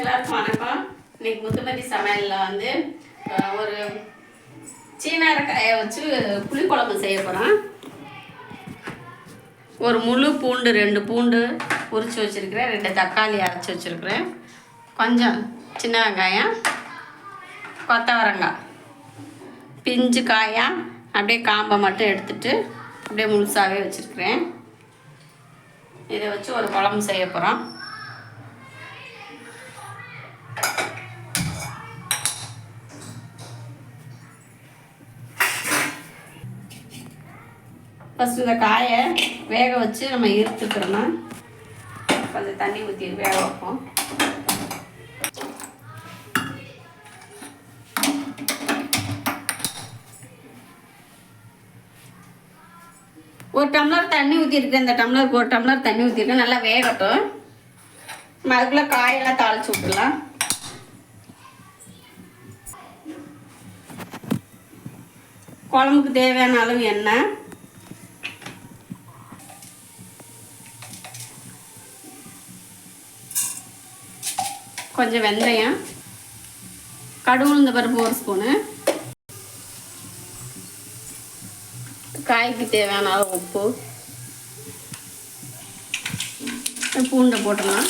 எல்லாருக்கும் வணக்கம். இன்னைக்கு முத்துமதி சமையலில் வந்து ஒரு சீனாரக்காயை வச்சு புளிக்குழம்பு செய்ய போகிறோம் ஒரு முழு பூண்டு ரெண்டு பூண்டு உரித்து வச்சுருக்கிறேன். ரெண்டு தக்காளி அரைச்சி வச்சுருக்கிறேன். கொஞ்சம் சின்ன வெங்காயம் கொத்தவரங்காய் பிஞ்சு காயா அப்படியே காம்பை மட்டும் எடுத்துட்டு அப்படியே முழுசாகவே வச்சுருக்கிறேன். இதை வச்சு ஒரு குழம்பு செய்ய போகிறோம் ஃபஸ்ட்டு இந்த காயை வேக வச்சு நம்ம இருத்துக்கிறோம்னா கொஞ்சம் தண்ணி ஊற்றி வேக வைப்போம். ஒரு டம்ளர் தண்ணி ஊற்றிருக்கேன் இந்த டம்ளருக்கு ஒரு டம்ளர் தண்ணி ஊற்றிருக்கேன் நல்லா வேகட்டும். நம்ம அதுக்குள்ளே காயெல்லாம் தாளிச்சு விட்டுலாம் குழம்புக்கு தேவையான அளவு எண்ணெய். கொஞ்சம் வெந்தயம் கடுகு உளுந்த பருப்பு ஒரு ஸ்பூனு காய்க்கு தேவையான அளவு உப்பு பூண்டை போட்டுடலாம்.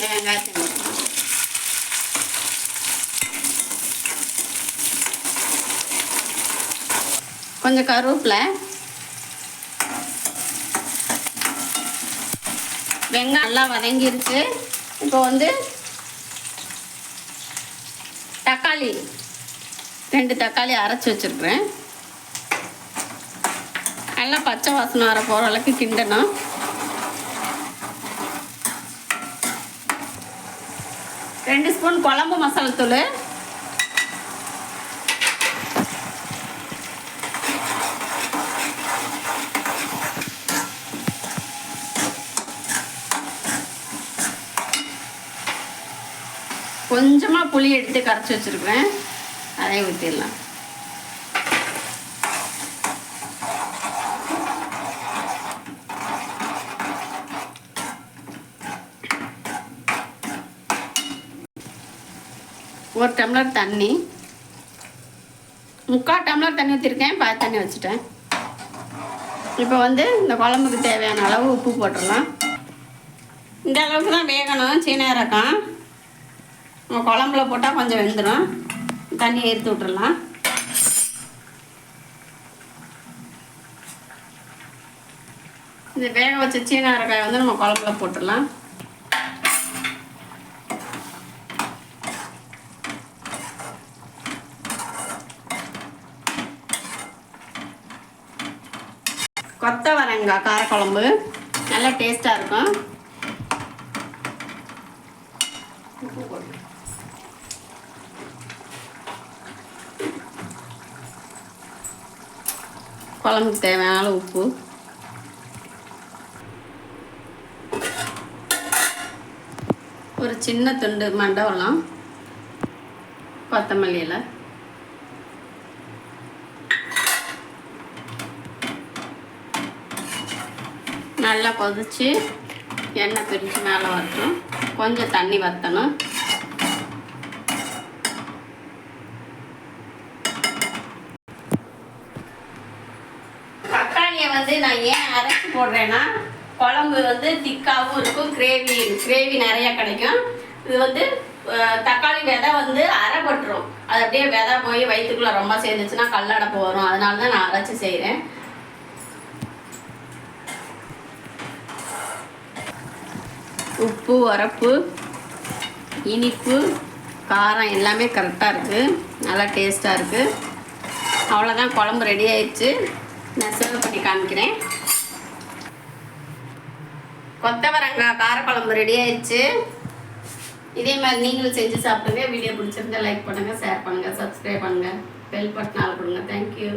வெங்காயத்தை போட்டுடலாம். கொஞ்சம் கருவேப்பிலை வெங்காயம் நல்லா வதங்கிருச்சு. இப்போ வந்து தக்காளி ரெண்டு தக்காளி அரைச்சி வச்சுருக்குறேன். நல்லா பச்சை வாசனை வர போகிற அளவுக்கு கிண்டணும். ரெண்டு ஸ்பூன் குழம்பு மசாலாத்தூள் கொஞ்சமாக புளி எடுத்து கரைச்சி வச்சுருக்குறேன். அதையும் ஊற்றிடலாம் ஒரு டம்ளர் தண்ணி. முக்கால் டம்ளர் தண்ணி ஊற்றிருக்கேன் பாதி தண்ணி வச்சுட்டேன். இப்போ வந்து இந்த குழம்புக்கு தேவையான அளவு உப்பு போட்டுடலாம். இந்த அளவுக்கு தான் வேகணும். சீன இறக்கம். நம்ம குழம்புல போட்டால் கொஞ்சம் வெந்துடும் தண்ணியை எடுத்து விட்டுடலாம் இந்த வேக வச்ச சீனாரக்காய் வந்து நம்ம குழம்புல போட்டுடலாம் கொத்தவரங்காய் காரக்குழம்பு. நல்லா டேஸ்ட்டாக இருக்கும் உப்பு போடணும் குழம்புக்கு தேவையான உப்பு ஒரு சின்ன துண்டு மண்டவெல்லாம் கொத்தமல்லியில். நல்லா கொதிச்சு எண்ணெய் பிரித்து மேலே வரட்டும். கொஞ்சம் தண்ணி வற்றணும் வந்து நான் ஏன் அரைச்சி போடுறேன்னா குழம்பு வந்து திக்காகவும் இருக்கும் கிரேவி கிரேவி நிறையா கிடைக்கும். இது வந்து தக்காளி விதை வந்து அரைப்பட்டுரும் அது அப்படியே விதை போய் வயிற்றுக்குள்ளே ரொம்ப சேர்ந்துச்சுன்னா கல்லடப்பு வரும். அதனால தான் நான் அரைச்சி செய்கிறேன் உப்பு உரப்பு இனிப்பு காரம் எல்லாமே கரெக்டாக இருக்குது நல்லா டேஸ்ட்டாக இருக்குது அவ்வளோதான் குழம்பு ரெடி ஆயிடுச்சு. நான் சர்வ் பண்ணி காமிக்கிறேன். கொத்தவரங்காய் காரக்குழம்பு ரெடி ஆயிடுச்சு இதே மாதிரி நீங்களும் செஞ்சு சாப்பிடுங்க. வீடியோ பிடிச்சிருந்தா லைக் பண்ணுங்கள் ஷேர் பண்ணுங்கள் சப்ஸ்கிரைப் பண்ணுங்கள் பெல் பட்டன் ஆள் கொடுங்க. தேங்க்யூ